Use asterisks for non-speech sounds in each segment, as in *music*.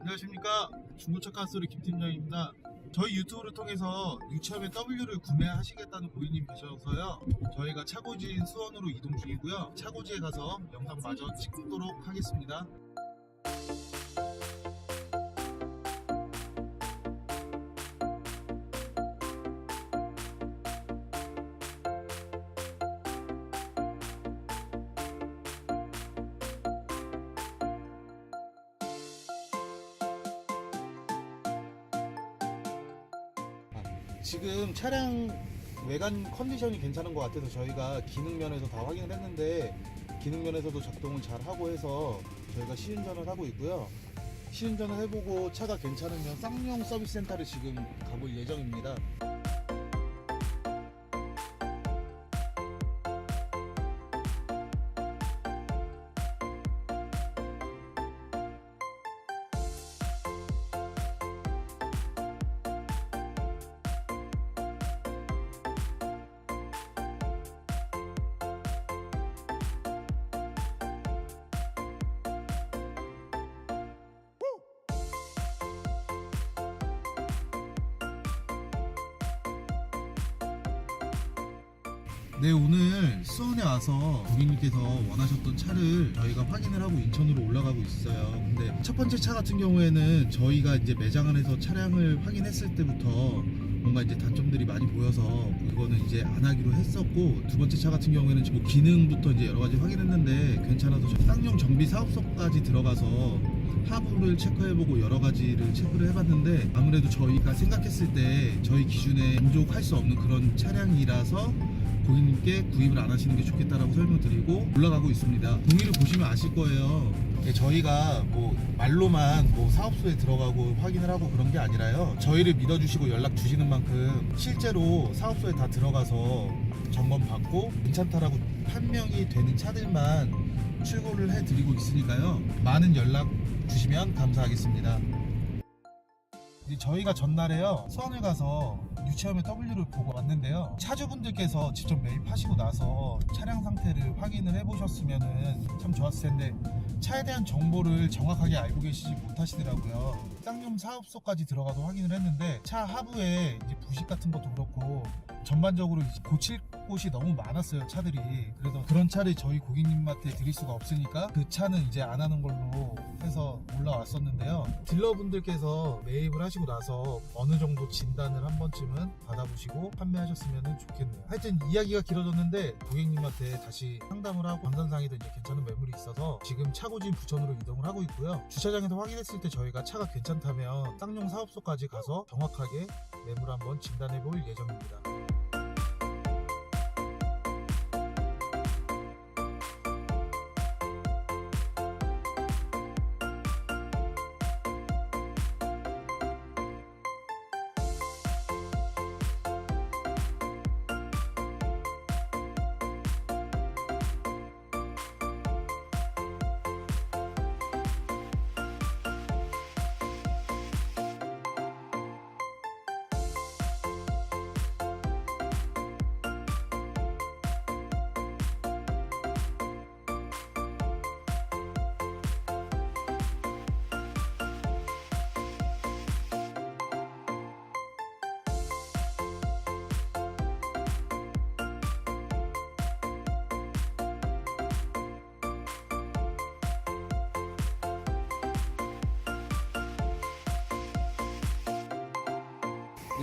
안녕하십니까. 중고차 카스리 김팀장입니다. 저희 유튜브를 통해서 유참의 W를 구매하시겠다는 고객님 계셔서요. 저희가 차고지인 수원으로 이동 중이고요. 차고지에 가서 영상 마저 찍도록 하겠습니다 지금 차량 외관 컨디션이 괜찮은 것 같아서 저희가 기능 면에서 다 확인을 했는데 기능 면에서도 작동을 잘 하고 해서 저희가 시운전을 하고 있고요. 시운전을 해보고 차가 괜찮으면 쌍용 서비스 센터를 지금 가볼 예정입니다. 네 오늘 수원에 와서 고객님께서 원하셨던 차를 저희가 확인을 하고 인천으로 올라가고 있어요. 근데 첫 번째 차 같은 경우에는 저희가 이제 매장 안에서 차량을 확인했을 때부터 뭔가 이제 단점들이 많이 보여서 그거는 이제 안 하기로 했었고 두 번째 차 같은 경우에는 뭐 기능부터 이제 여러 가지 확인했는데 괜찮아서 쌍용 정비 사업소까지 들어가서 하부를 체크해보고 여러 가지를 체크를 해봤는데 아무래도 저희가 생각했을 때 저희 기준에 만족할 수 없는 그런 차량이라서 고객님께 구입을 안 하시는 게 좋겠다라고 설명드리고 올라가고 있습니다. 동의를 보시면 아실 거예요. 예, 저희가 뭐 말로만 뭐 사업소에 들어가고 확인을 하고 그런 게 아니라요. 저희를 믿어주시고 연락 주시는 만큼 실제로 사업소에 다 들어가서 점검 받고 괜찮다라고 판명이 되는 차들만 출고를 해드리고 있으니까요. 많은 연락 주시면 감사하겠습니다. 이제 저희가 전날에요 수원을 가서 유체험의 W를 보고 왔는데요. 차주분들께서 직접 매입하시고 나서 차량 상태를 확인을 해보셨으면 참 좋았을 텐데 차에 대한 정보를 정확하게 알고 계시지 못하시더라고요 쌍용 사업소까지 들어가서 확인을 했는데 차 하부에 이제 부식 같은 것도 그렇고 전반적으로 고칠 곳이 너무 많았어요 차들이. 그래서 그런 차를 저희 고객님한테 드릴 수가 없으니까 그 차는 이제 안 하는 걸로 해서 올라왔었는데요. 딜러분들께서 매입을 하시고 나서 어느 정도 진단을 한 번쯤은 받아보시고 판매하셨으면 좋겠네요. 하여튼 이야기가 길어졌는데 고객님한테 다시 상담을 하고 감산상에도 이제 괜찮은 매물이 있어서 지금 차고진 부천으로 이동을 하고 있고요. 주차장에서 확인했을 때 저희가 차가 괜찮 다면 쌍용 사업소까지 가서 정확하게 매물 한번 진단해 볼 예정입니다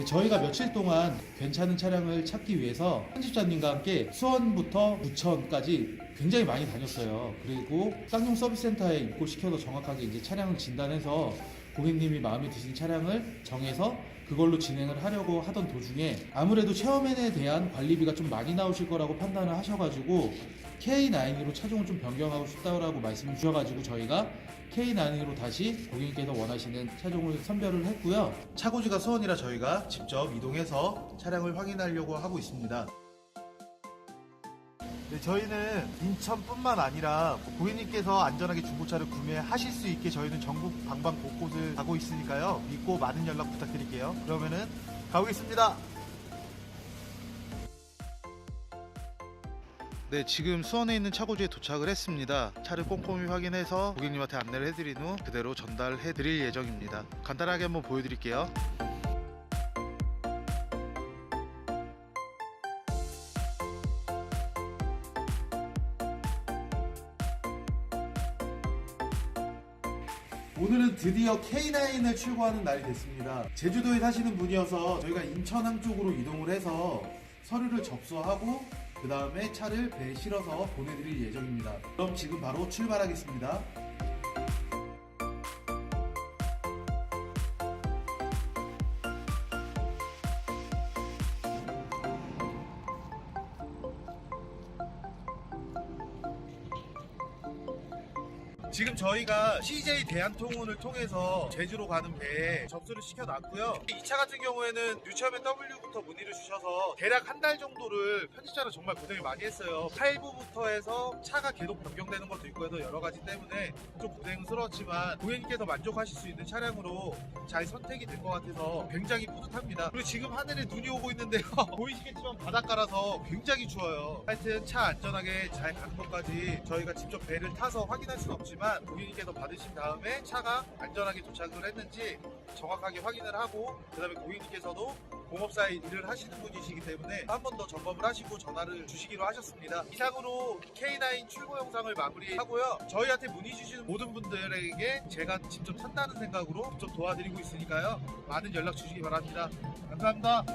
저희가 며칠 동안 괜찮은 차량을 찾기 위해서 편집자님과 함께 수원부터 부천까지 굉장히 많이 다녔어요. 그리고 쌍용 서비스 센터에 입고시켜서 정확하게 이제 차량을 진단해서 고객님이 마음에 드신 차량을 정해서 그걸로 진행을 하려고 하던 도중에 아무래도 체험엔에 대한 관리비가 좀 많이 나오실 거라고 판단을 하셔가지고 K9으로 차종을 좀 변경하고 싶다고 말씀을 주셔가지고 저희가 K9으로 다시 고객님께서 원하시는 차종을 선별을 했고요. 차고지가 수원이라 저희가 직접 이동해서 차량을 확인하려고 하고 있습니다. 네, 저희는 인천뿐만 아니라 고객님께서 안전하게 중고차를 구매하실 수 있게 저희는 전국 방방 곳곳을 가고 있으니까요. 믿고 많은 연락 부탁드릴게요. 그러면은 가보겠습니다. 네, 지금 수원에 있는 차고지에 도착을 했습니다. 차를 꼼꼼히 확인해서 고객님한테 안내를 해드린 후 그대로 전달해 드릴 예정입니다. 간단하게 한번 보여드릴게요. 오늘은 드디어 K9을 출고하는 날이 됐습니다. 제주도에 사시는 분이어서 저희가 인천항 쪽으로 이동을 해서 서류를 접수하고 그 다음에 차를 배에 실어서 보내드릴 예정입니다. 그럼 지금 바로 출발하겠습니다. 지금 저희가 CJ 대한통운을 통해서 제주로 가는 배에 접수를 시켜놨고요. 이 차 같은 경우에는 뉴처맨 W 부터 문의를 주셔서 대략 한 달 정도를 편집자로 정말 고생을 많이 했어요. 8부부터 해서 차가 계속 변경되는 것도 있고 해서 여러 가지 때문에 좀 고생스러웠지만 고객님께서 만족하실 수 있는 차량으로 잘 선택이 된 것 같아서 굉장히 뿌듯합니다. 그리고 지금 하늘에 눈이 오고 있는데요. *laughs* 보이시겠지만 바닷가라서 굉장히 추워요. 하여튼 차 안전하게 잘 가는 것까지 저희가 직접 배를 타서 확인할 수는 없지만 고객님께서 받으신 다음에 차가 안전하게 도착을 했는지 정확하게 확인을 하고 그 다음에 고객님께서도 공업사에 일을 하시는 분이시기 때문에 한 번 더 점검을 하시고 전화를 주시기로 하셨습니다. 이상으로 K9 출고 영상을 마무리하고요. 저희한테 문의 주시는 모든 분들에게 제가 직접 산다는 생각으로 직접 도와드리고 있으니까요. 많은 연락 주시기 바랍니다. 감사합니다.